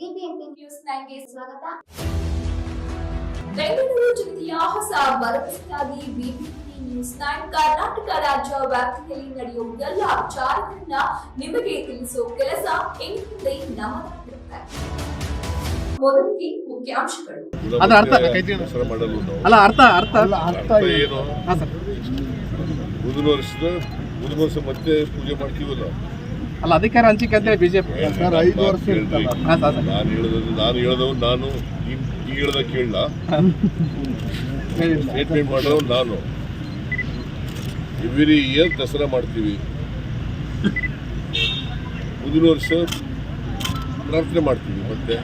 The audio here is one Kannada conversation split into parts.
ಬಿಬಿಎಂಪಿ ನ್ಯೂಸ್ ನೈನ್ಗೆ ಸ್ವಾಗತ. ಬೆಂಗಳೂರು ಜಿಲ್ಲೆಯ ಹೊಸ ಭರವಸೆಯಾಗಿ ಬಿಬಿಎಂಪಿ ನ್ಯೂಸ್ ನೈನ್ ಕರ್ನಾಟಕ ರಾಜ್ಯ ವ್ಯಾಪ್ತಿಯಲ್ಲಿ ನಡೆಯುವ ಎಲ್ಲ ವಿಚಾರಗಳನ್ನ ನಿಮಗೆ ತಿಳಿಸುವ ಕೆಲಸ ಇನ್ಮುಂದೆ ನಮ್ಮದಾಗಿರುತ್ತೆ ಮೊದಲಿಗೆ ಮುಖ್ಯಾಂಶಗಳು. ಅದ್ರ ಅರ್ಥ ಅಲ್ಲ ಅರ್ಥ ಅರ್ಥ. ಅರ್ಥ ಏನು? ಮುಂದಿನ ವರ್ಷದ ಮುಂದಿನ ವರ್ಷ ಮತ್ತೆ ಪೂಜೆ ಮಾಡ್ತೀವಲ್ಲ? ಅಲ್ಲ ಅಧಿಕಾರ ಹಂಚಿಕೆ ಅಂತೇಳಿ ಬಿಜೆಪಿ. ಸರ್ ಐದು ವರ್ಷ ಇರ್ತಲ್ಲ ಹಾ ಸರ್ ನಾನು ಹೇಳೋದು ನಾನು ಹೇಳದವ್ ನಾನು ಈ- ಈ ಹೇಳ್ದ ಕೇಳಲ್ಲ. ಸ್ಟೇಟ್ಮೆಂಟ್ ನಾನು. ಎವ್ರಿ ಇಯರ್ ದಸರಾ ಮಾಡ್ತೀವಿ? ಮುಂದಿನ ವರ್ಷ ಪ್ರಾರ್ಥನೆ ಮಾಡ್ತೀವಿ ಮತ್ತೆ.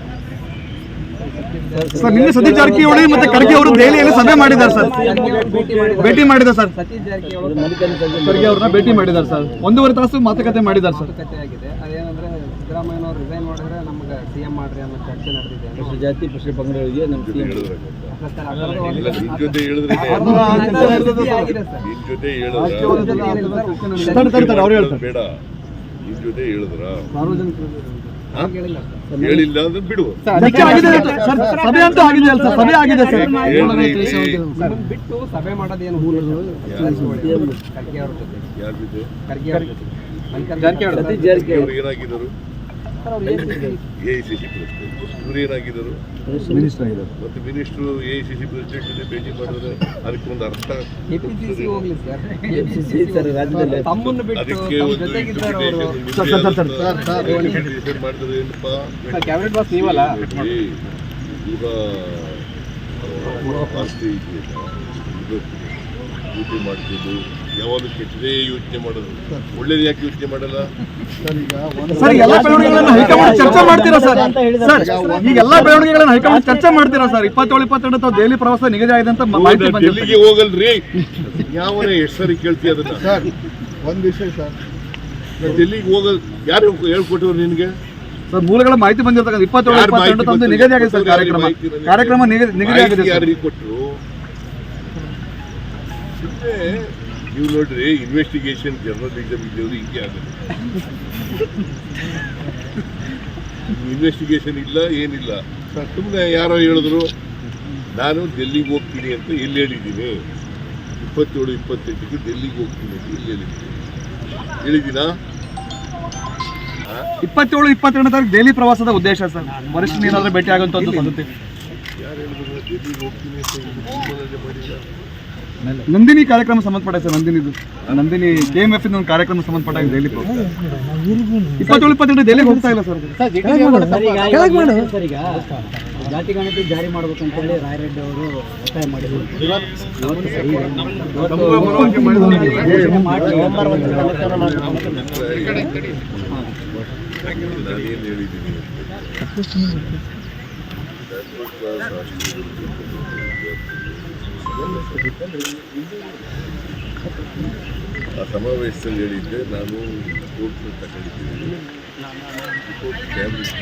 ಸರ್ ನಿನ್ನೆ ಸತೀಶ್ ಜಾರಕಿಹೊಳಿ ಮತ್ತೆ ಖರ್ಗೆ ಅವರು ದೆಹಲಿಯಲ್ಲಿ ಸಭೆ ಮಾಡಿದ್ದಾರೆ ಸರ್ ಭೇಟಿ ಮಾಡಿದ ಸರ್ ಖರ್ಗೆ ಅವ್ರನ್ನ ಭೇಟಿ ಮಾಡಿದ್ದಾರೆ ಸರ್ ಒಂದೂವರೆ ತಾಸು ಮಾತುಕತೆ ಮಾಡಿದ್ದಾರೆ ಸರ್ ಅದೇನಂದ್ರೆ ಸಿದ್ದರಾಮಯ್ಯನವ್ರು ರಿಸೈನ್ ಮಾಡಿದ್ರೆ ನಮ್ಗೆ ಸಿ ಎಂ ಮಾಡ್ರಿ ಅನ್ನೋ ಚರ್ಚೆ ನಡೆದಿದೆ ಜಾತಿ ಪಕ್ಷ ಪಂಗಡಗಳಿಗೆ ನಮ್ಮ ಜೊತೆ ಹೇಳಿದ್ರೆ ಹೇಳಿಲ್ಲ ಅಂದ್ರೆ ಬಿಡುವ. ಅದಕ್ಕೆ ಆಗಿದೆ ಸರ್ ಸಭೆ ಅಂತೂ ಆಗಿದೆ ಅಲ್ಲ ಸರ್? ಸಭೆ ಆಗಿದೆ ಸರ್ ಬಿಟ್ಟು ಸಭೆ ಮಾಡೋದೇನು ಜಾರಕಿಹೊಳಿ ಖರ್ಗೆ ಅವ್ರ ಜೊತೆ. ಯಾರ್ ಜೊತೆ. ಖರ್ಗೆ ಅವ್ರ Jarkiholi. ಏನಾಗಿದ್ದಾರೆ? A I C C president ಇವ್ರು ಏನಾಗಿದ್ದಾರೆ ಮತ್ತೆ minister A I C C president ಜೊತೆ ಭೇಟಿ ಮಾಡಿದ್ರೆ ಅದಕ್ಕೆ ಒಂದು ಅರ್ಥ. KPCC ಹೋಗ್ಲಿ ಸರ್. KPCC ಸರ್ ರಾಜ್ಯದಲ್ಲಿ ತಮ್ಮನ್ನು ಬಿಟ್ಟು ಅದಕ್ಕೆ ಒಂದು ಮಾಡಿದ್ರೆ ಏನಪ್ಪಾ? ಈಗ ಆಸ್ತಿ ಇದು. ಮಾಡ್ತಿದ್ದು. ಯಾವಾಗಲೂ ಕೆಟ್ಟದೇ ಯೋಚನೆ ಮಾಡೋದು. ಒಳ್ಳೇದು ಯಾಕೆ ಯೋಚನೆ ಮಾಡಲ್ಲ? ಸರ್ ಈಗ ಸರ್ ಎಲ್ಲ ಬೆಳವಣಿಗೆಗಳನ್ನ ಹೈಕಮಾಂಡ್ ಚರ್ಚೆ ಮಾಡ್ತೀರಾ ಸರ್? ಸರ್ ಈಗ ಎಲ್ಲ ಬೆಳವಣಿಗೆಗಳನ್ನ ಹೈಕಮಾಂಡ್ ಚರ್ಚೆ ಮಾಡ್ತೀರಾ ಸರ್? ಇಪ್ಪತ್ತೇಳು ಇಪ್ಪತ್ತೆರಡು ತಾವು ದೆಹಲಿ ಪ್ರವಾಸ ನಿಗದಿ ಆಗಿದೆ ಅಂತ ಮಾಹಿತಿ ಬಂದಿದೆ ಡೆಲ್ಲಿಗೆ ಹೋಗಲ್ರಿ. ಯಾವನೇ ಎಷ್ಟು ಸರಿ ಕೇಳ್ತೀಯ ಅದನ್ನ? ಸರ್ ಒಂದು ವಿಷಯ ಸರ್. ಡೆಲ್ಲಿಗೆ ಹೋಗಲ್ ಯಾರು ಹೇಳ್ಕೊಟ್ಟಿವ್ರು ನಿನ್ಗೆ? ಸರ್ ಮೂಲಗಳ ಮಾಹಿತಿ ಬಂದಿರ್ತಕ್ಕಂಥ ಇಪ್ಪತ್ತೇಳು ಇಪ್ಪತ್ತೆರಡು ತಮ್ಮದು ನಿಗದಿ ಆಗಿದೆ ಸರ್ ಕಾರ್ಯಕ್ರಮ. ಕಾರ್ಯಕ್ರಮ ನಿಗದಿ ನಿಗದಿ ಆಗಿದೆ ಯಾರಿಗೆ ಕೊಟ್ಟರು ಸುಮ್ಮನೆ ನೀವು ನೋಡ್ರಿ ಇನ್ವೆಸ್ಟಿಗೇಷನ್ ಜರ್ನಲಿಸಮ್ ಇದ್ದವರು ಹಿಂಗೆ ಆಗುತ್ತೆ ಇನ್ವೆಸ್ಟಿಗೇಷನ್ ಇಲ್ಲ ಏನಿಲ್ಲ. ಸುಮ್ಮನೆ ಯಾರೋ ಹೇಳಿದ್ರು ನಾನು ಡೆಲ್ಲಿಗೆ ಹೋಗ್ತೀನಿ ಅಂತ ಎಲ್ಲಿ ಹೇಳಿದ್ದೀನಿ? ಇಪ್ಪತ್ತೇಳು ಇಪ್ಪತ್ತೆಂಟಕ್ಕೆ ಡೆಲ್ಲಿಗೆ ಹೋಗ್ತೀನಿ ಅಂತ ಎಲ್ಲಿ ಹೇಳಿದ್ದೀನಿ? ಹೇಳಿದ್ದೀನಾ? ಇಪ್ಪತ್ತೇಳು ಇಪ್ಪತ್ತೆರಡು ತಾರೀಕು ಡೆಲ್ಲಿ ಪ್ರವಾಸದ ಉದ್ದೇಶ ಸರ್. ವರಿಷ್ಠ ಏನಾದರೂ ಭೇಟಿ ಆಗುವಂಥದ್ದು ಬರುತ್ತೆ ಯಾರು ಹೇಳಿದ್ರು ಡೆಲ್ಲಿಗೆ ಹೋಗ್ತೀನಿ ಅಂತ ಮಾಡಿಲ್ಲ? ನಂದಿನಿ ಕಾರ್ಯಕ್ರಮ ಸಂಬಂಧಪಟ್ಟ ಸರ್ ನಂದಿನಿದು ನಂದಿನಿ ಕೆ ಎಂ ಎಫ್ ಒಂದು ಕಾರ್ಯಕ್ರಮ ಸಂಬಂಧಪಟ್ಟ ದೆಹಲಿ ಇಪ್ಪತ್ತೇಳು ಇಪ್ಪತ್ತೆಂಟು ದೆಹಲಿ ಹೋಗ್ತಾ ಇಲ್ಲ ಸರ್. ಸರ್. ಈಗ ಜಾತಿ ಗಣತಿ ಜಾರಿ ಮಾಡ್ಬೇಕು ಅಂತ ಹೇಳಿ ರಾಯರೆಡ್ಡಿ ಅವರು ಒತ್ತಾಯ ಮಾಡಿದ್ರು. ಹೇಳಿದ್ದೀನಿ ಆ ಸಮಾವೇಶದಲ್ಲಿ ಹೇಳಿದ್ದೆ ನಾನು ಕೋರ್ಟ್ ತಗೊಂಡಿದ್ದೀನಿ ರಿಪೋರ್ಟ್ ಕ್ಯಾಬಿನೆಟ್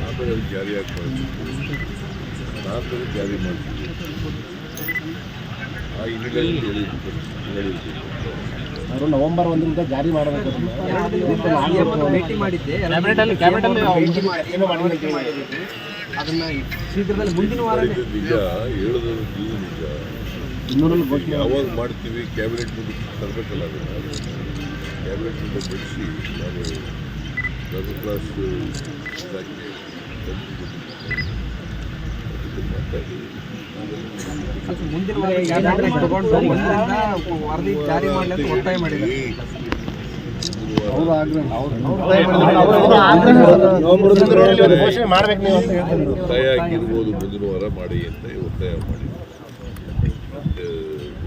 ಆಮೇಲೆ ಅದು ಜಾರಿ ಆಗ್ಬಾರ್ದು ಜಾರಿ ಮಾಡ್ತೀನಿ ಆ ಹಿನ್ನೆಲೆಯಲ್ಲಿ ಹೇಳಿದ್ದೀನಿ ಅವರು ನವೆಂಬರ್ ಒಂದರಿಂದ ಜಾರಿ ಮಾಡಬೇಕು. ಭೇಟಿ ಮಾಡಿದ್ದೆ ಎಲ್ಲ ಭೇಟಿ ಮಾಡಿ ಅದನ್ನ ಶೀಘ್ರದಲ್ಲಿ ಮುಂದಿನ ವಾರ ಇದು ನಿಜ ಹೇಳೋದು ನಿಜ. ಇನ್ನೂರಲ್ಲಿ ಬಗ್ಗೆ ಯಾವಾಗ ಮಾಡ್ತೀವಿ ಕ್ಯಾಬಿನೆಟ್ ಮುಂದೆ ತರಬೇಕಲ್ಲ ಅದನ್ನು. ಕ್ಯಾಬಿನೆಟ್ ಮುಂದೆ ಬೆಳೆಸಿ ನಾನು ಡಬಲ್ ಕ್ಲಾಸ್ ಮಾತಾಡಿ. ಮುಂದಿನ ವಾರ ವರದಿ ಜಾರಿ ಮಾಡಲಿ ಅಂತ ಒತ್ತಾಯ ಮಾಡಿದ್ದಾರೆ. ಆಗಿರ್ಬೋದು ಮುಂದಿನ ಮಾಡಿ ಅಂತ ಒತ್ತಾಯ ಮಾಡಿ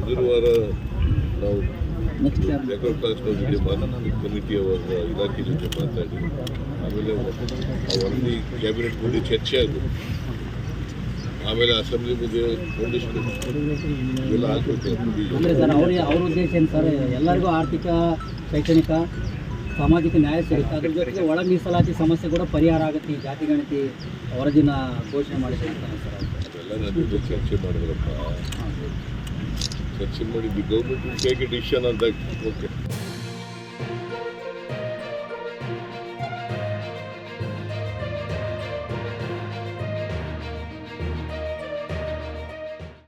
ಬುಧವಾರ ನಾವು ಜೊತೆ ಕಮಿಟಿ ಅವರ ಇಲಾಖೆ ಜೊತೆ ಮಾತಾಡಿ, ಆಮೇಲೆ ವರದಿ ಕ್ಯಾಬಿನೆಟ್ ಕೂಡಿ ಚರ್ಚೆ ಆಗುತ್ತೆ. ಆಮೇಲೆ ಅಸೆಂಬ್ಲಿ ಮುಂದೆ ಫೌಂಡೇಶನ್ ಇವೆಲ್ಲ ಅಂದರೆ ಸರ್ ಅವ್ರ ಅವ್ರ ಉದ್ದೇಶ ಏನು ಸರ್? ಎಲ್ಲರಿಗೂ ಆರ್ಥಿಕ ಶೈಕ್ಷಣಿಕ ಸಾಮಾಜಿಕ ನ್ಯಾಯ ಸಿಗುತ್ತೆ. ಅದ್ರ ಜೊತೆಗೆ ಒಳ ಮೀಸಲಾತಿ ಸಮಸ್ಯೆ ಕೂಡ ಪರಿಹಾರ ಆಗುತ್ತೆ ಈ ಜಾತಿ ಗಣತಿ ವರದಿನ ಘೋಷಣೆ ಮಾಡಿದ್ರೆ ಸರ್ ಎಲ್ಲ ಜೊತೆ ಚರ್ಚೆ ಮಾಡಿದ್ರಪ್ಪ. ಚರ್ಚೆ ಮಾಡಿದ್ದು ಗೌರ್ಮೆಂಟ್ ಟೇಕ್ ಎ ಡಿಸಿಷನ್ ಅಂತ ಓಕೆ